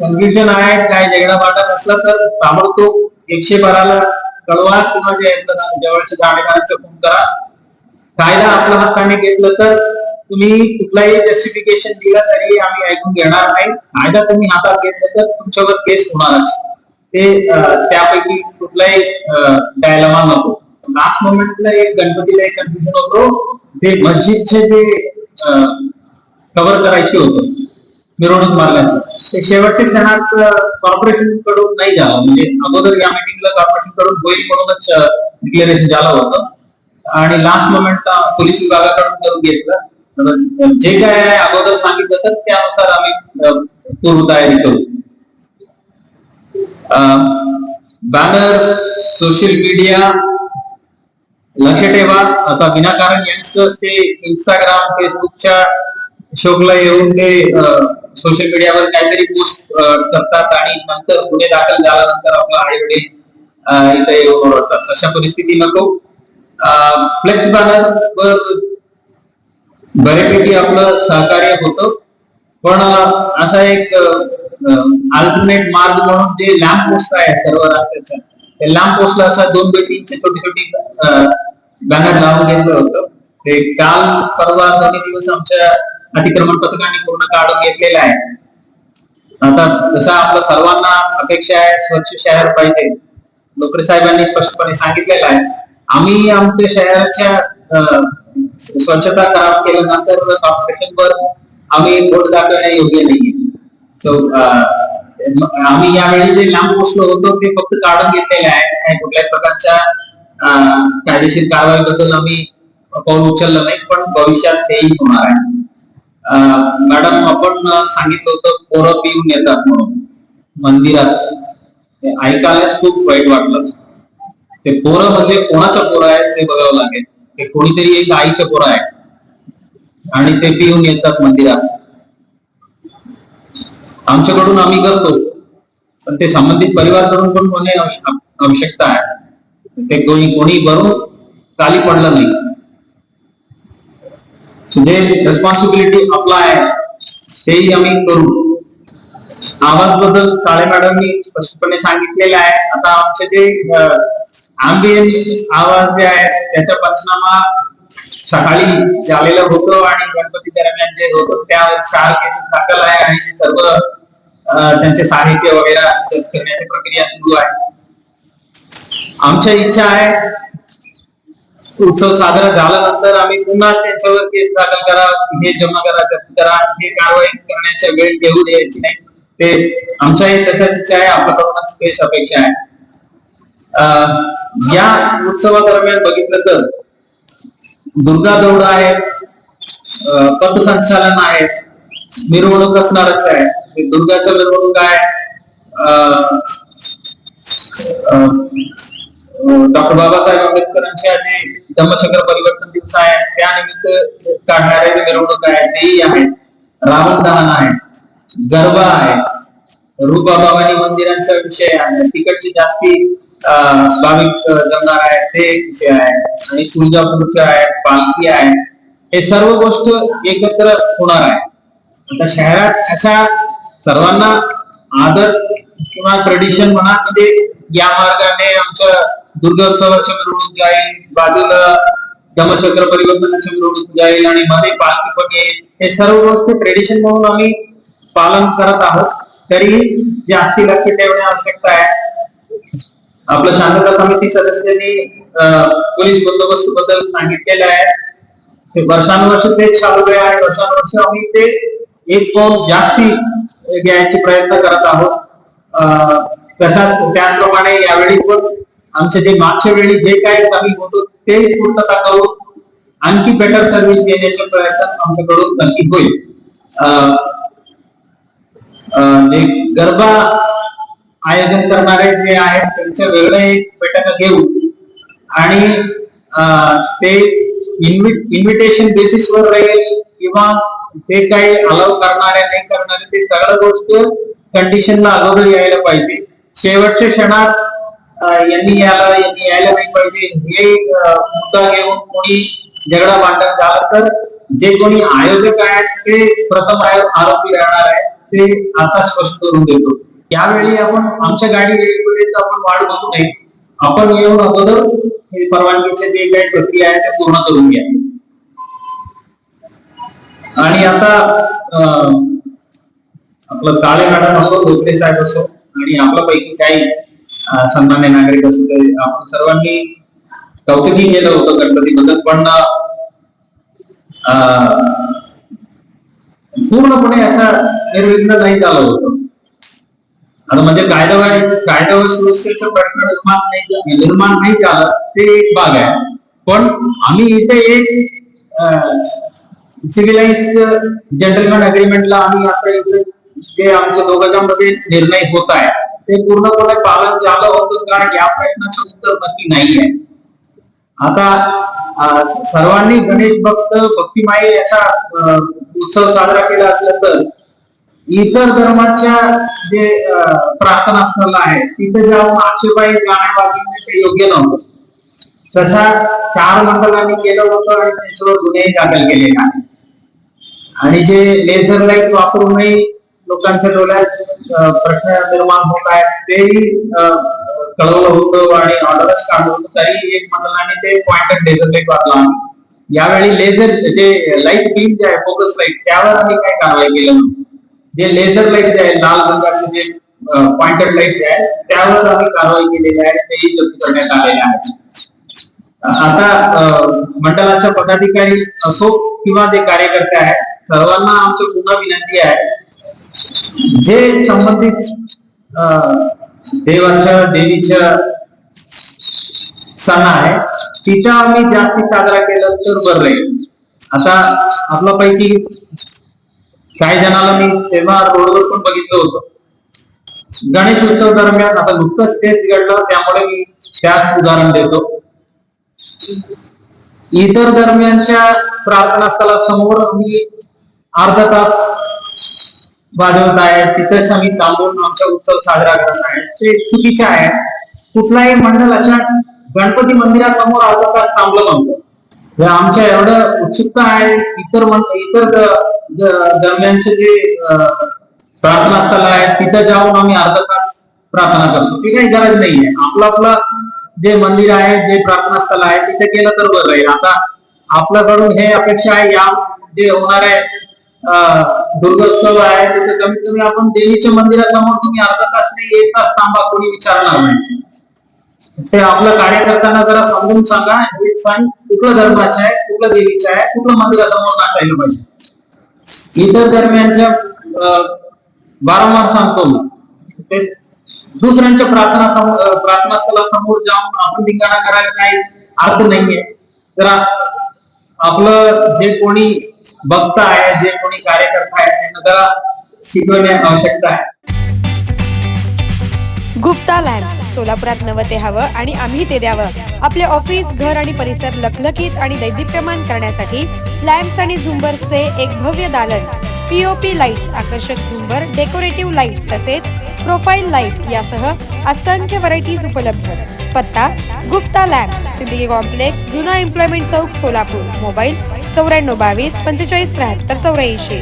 Confusion आहे काय झगडा वाटत असला तर ताबडतोब एकशे बाराला कळवा किंवा जे जवळच्या जाणकारांचा फोन करा. कायदा आपल्या हाताने घेतलं तर तुम्ही कुठलाही जस्टिफिकेशन दिलं तरी आम्ही ऐकून घेणार नाही. कायदा तुम्ही हातात घेतलं तर तुमच्यावर केस होणारच. ते त्यापैकी कुठलाही डायलमा नको. लास्ट मोमेंटला एक गणपतीला एक कन्फ्युजन होतो. ते मस्जिदचे जे कव्हर करायचे होते. मिरवणूक मारल्याचं ते शेवटच्या क्षणात कॉर्पोरेशनकडून नाही झालं. म्हणजे अगोदर या मिटिंगला कॉर्पोरेशनकडून होईल म्हणूनच डिक्लेरेशन झालं होतं. आणि लास्ट मोमेंट पोलीस विभागाकडून करून घेतलं. जे काय आहे अगोदर सांगितलं तर त्यानुसार आम्ही पूर्व तयारी करू. बॅनर्स सोशल मीडिया लक्ष ठेवा. आता विनाकारण यंगस्टर्स ते इंस्टाग्राम फेसबुकच्या शोकला येऊन ते सोशल मीडियावर काहीतरी पोस्ट करतात आणि नंतर गुन्हे दाखल झाल्यानंतर आपलं आई वडील इथे येऊन ओरडतात. अशा परिस्थिती नको फ्लेक्स बॅनर वर बऱ्यापैकी आपलं सहकार्य होतं. पण असा एक अल्टरनेट मार्ग म्हणून जे लॅम्प पोस्ट आहे सर्व रस्त्याच्या ते लॅम्प पोस्टला असा दोन बाय तीनचे छोटी छोटी बॅनर लावून घेतलं होतं. ते काल परवा दोन्ही दिवस आमच्या अतिक्रमण पथकाने पूर्ण काढून घेतलेलं आहे. आता जसं आपलं सर्वांना अपेक्षा आहे स्वच्छ शहर पाहिजे. नोकरी साहेबांनी स्पष्टपणे सांगितलेलं आहे. आम्ही आमच्या शहराच्या अं, स्वच्छता काम केल्यानंतर कॉम्पिटिशनवर आम्ही बोट दाखवणे योग्य नाही. सो आम्ही यावेळी जे लांब पोचलो होतो ते फक्त काढून घेतलेले आहे. आणि कुठल्याही प्रकारच्या कायदेशीर कारवाईबद्दल आम्ही पाऊल उचललं नाही पण भविष्यात तेही होणार आहे. मॅडम आपण सांगितलं होतं पोरं पिऊन येतात म्हणून. मंदिरात. ते ऐकायलाच खूप वाईट वाटलं. ते पोरं म्हणजे कोणाचं पोरं आहे ते बघावं लागेल. ते कोणीतरी एक आईचं पोरं आहे. आणि ते पिऊन येतात मंदिरात. आमच्याकडून आम्ही करतो. पण ते संबंधित परिवाराकडून पण होणे आवश्यक- आवश्यकता आहे. ते कोणी कोणी भरून खाली पडलं नाही. जे रिस्पॉन्सिबिलिटी आपला आहे. तेही आम्ही करू. आवाजबद्दल साळे मॅडमनी स्पष्टपणे सांगितलेले आहे. आता आमचे जे आंबियन्स आवाज जे आहे त्याचा पंचनामा सकाळी झालेलं होतं आणि गणपती दरम्यान जे होतं त्यावर चार केसेस दाखल आहे आणि सर्व त्यांचे साहित्य वगैरे करण्याची प्रक्रिया सुरू आहे. आमच्या इच्छा आहे उत्सव साजरा झाल्यानंतर आम्ही पुन्हा त्यांच्यावर केस दाखल करा हे जमा करा जप्त करा हे कारवाई करण्याच्या वेळ घेऊ द्यायची नाही. ते आमच्याही तशाच इच्छा आहे आपल्याकडून स्पेस अपेक्षा आहे. अं, या उत्सवादरम्यान बघितलं तर दुर्गा दौड आहे पथसंचालन आहे मिरवणूक असणारच आहे. दुर्गाचं मिरवणूक आहे. डॉक्टर बाबासाहेब आंबेडकरांच्या जे धम्मचक्र परिवर्तन दिवस आहे. त्यानिमित्त काढणारे मिरवणूक आहे तेही आहे. रावण दहन आहे. गरबा आहे. रूपाबावानी मंदिरांचा विषय आहे. तिकडची जास्ती भाविक जमणार आहे ते विषय आहे. आणि तुळजापूरचं आहे पालखी आहे. हे सर्व गोष्ट एकत्र होणार आहे. आता शहरात अशा सर्वांना आदर किंवा ट्रेडिशन म्हणा म्हणजे या मार्गाने आमचं दुर्गोत्सवाच्या मिरवणूक जाईल बाजूला दमचक्र परिवर्तनाच्या मिरवणूक जाईल आणि मध्ये पालखी पण येईल हे सर्व वस्तू ट्रेडिशन म्हणून आम्ही पालन करत आहोत. तरी जास्ती लक्ष ठेवणे आवश्यकता आहे. आपलं शांतता समिती सदस्यांनी पोलीस बंदोबस्त बद्दल सांगितलेलं आहे. ते वर्षानुवर्ष तेच चालू आहे वर्षानुवर्ष आम्ही ते एक दोन जास्ती घ्यायचे प्रयत्न करत आहोत. अं, तसाच त्याचप्रमाणे यावेळी पण आमच्या जे मागच्या वेळी जे काय कमी होतो ते पूर्तता करून आणखी बेटर सर्व्हिस देण्याचा प्रयत्न आमच्याकडून नक्की होईल. अं, गरबा आयोजन करणारे जे आहेत त्यांच्या वेगळे एक बैठका घेऊ आणि अं, ते इन्व्हिटेशन बेसिसवर राहील किंवा ते काही अलाव करणारे नाही करणारे ते सगळं गोष्ट कंडिशनला अगोदर यायला पाहिजे. शेवटच्या क्षणात यांनी याला यांनी यायला नाही पाहिजे. हे मुद्दा घेऊन कोणी झगडा भांडण झालं तर जे कोणी आयोजक आहेत ते प्रथम आरोपी राहणार आहे ते आता स्पष्ट करून देतो. यावेळी आपण आमच्या गाडी येईपर्यंत आपण वाट बघू नये. आपण येऊन अगोदर परवानगीचे जे काही प्रक्रिया आहे ते पूर्ण करून घ्या. आणि आता आपलं काळे मॅडम असो धोत्रे साहेब असो आणि आपल्यापैकी काही सन्मान्य नागरिक असू ते आपण सर्वांनी कौतुकी केलं होतं गणपतीबद्दल पण पूर्णपणे असं निर्विघ्न नाही झालं होतं. आता म्हणजे कायदा कायदा व सुव्यवस्थेचा प्रश्न निर्माण नाही निर्माण नाही झालं ते एक भाग आहे. पण आम्ही इथे एक सिव्हिलाइज जेंटलमॅन अग्रीमेंटला आम्ही आता इकडे ते आमच्या दोघांमध्ये निर्णय होत आहे. ते पूर्णपणे पालन झालं होतं कारण या प्रश्नाचं उत्तर नक्की नाहीये. आता सर्वांनी गणेश भक्त भक्तिमाई असा उत्सव साजरा केला असला तर इतर धर्माच्या जे प्रार्थना स्थळ आहे तिथे जाऊन आक्षेपाई गाणे वाजवणे ते योग्य नव्हतं. तसा चार मंडळांनी केलं होतं आणि त्याच्यावर गुन्हेही दाखल केलेले आहे आणि जे लेझर लाइट वापरूनही लोकांच्या डोळ्यात प्रश्न निर्माण होत आहेत. तेही अं, कळवलं होतं आणि ऑर्डरच काढलं होतं. तरी एक मंडळाने ते पॉइंटेड लेझर लाइट वापरला यावेळी लेझर जे लाइट बीम जे आहे फोकस लाइट त्यावर आम्ही काय कारवाई केलं जे लेझर लाइट जे आहे लाल रंगाचे जे पॉइंटेड लाइट जे आहे त्यावर आम्ही कारवाई केलेली आहे. तेही जप्त करण्यात आलेले आहे आता मंडळाच्या पदाधिकारी असो किंवा जे कार्यकर्ते आहेत सर्वांना आमची पुन्हा विनंती आहे जे संबंधित देवाच्या देवीच्या सण आहे तिथं आम्ही जास्ती साजरा केलं तर बरं राहील आता आपल्यापैकी काही जणाला मी तेव्हा रोडवर पण बघितलं होतं. गणेश उत्सव दरम्यान आता नुकतंच तेच घडलं त्यामुळे मी त्याच उदाहरण देतो. इतर दरम्यानच्या प्रार्थनास्थळासमोर मी अर्धा तास वाजवत आहेत तिथेच आम्ही थांबून आमचा उत्सव साजरा करत आहे ते चुकीचे आहे. कुठलाही मंडळ अशा गणपती मंदिरासमोर अर्धा तास थांबलं नव्हतं आमच्या एवढं उत्सुकता आहे. इतर इतर दरम्यानचे जे प्रार्थना स्थळ आहे तिथे जाऊन आम्ही अर्धा तास प्रार्थना करतो. ती काही गरज नाहीये. आपलं आपलं जे मंदिर आहे जे प्रार्थना स्थळ आहे तिथे केलं तर बरं राहील आता आपल्याकडून हे अपेक्षा आहे या जे होणार आहे दुर्गोत्सव आहे तिथे कमीत कमी आपण देवीच्या मंदिरासमोर तुम्ही अर्धा तास नाही एक तास थांबा कोणी विचारणार नाही. ते आपल्या कार्यकर्त्यांना जरा समजून सांगा हे सण कुठल्या आहे कुठलं देवीचं आहे कुठलं मंदिरासमोर नाचायला पाहिजे. इतर दरम्यानच्या अं, वारंवार सांगतो मी. ते दुसऱ्यांच्या प्रार्थना समोर प्रार्थना प्रार्थना स्थळासमोर जाऊन आपण ठिकाणा करायला काही अर्थ नाहीये. जरा आपलं जे कोणी बघता आहे जे कोणी कार्यकर्ता आहे त्यांना जरा शिकवणे आवश्यकता आहे. गुप्ता लॅम्प्स सोलापुरात नवं ते हवं आणि आम्ही ते द्यावं. आपले ऑफिस घर आणि परिसर लखलखीत आणि दैदिप्यमान करण्यासाठी लॅम्प्स आणि झुंबर्सचे एक भव्य दालन. पीओपी लाईट्स आकर्षक झुंबर डेकोरेटिव्ह लाईट्स तसेच प्रोफाईल लाइट यासह असंख्य व्हरायटीज उपलब्ध. पत्ता गुप्ता लॅम्प्स सिद्दीकी कॉम्प्लेक्स जुना एम्प्लॉयमेंट चौक सोलापूर. मोबाईल चौऱ्याण्णव बावीस पंचेचाळीस त्र्याहत्तर चौऱ्याऐंशी.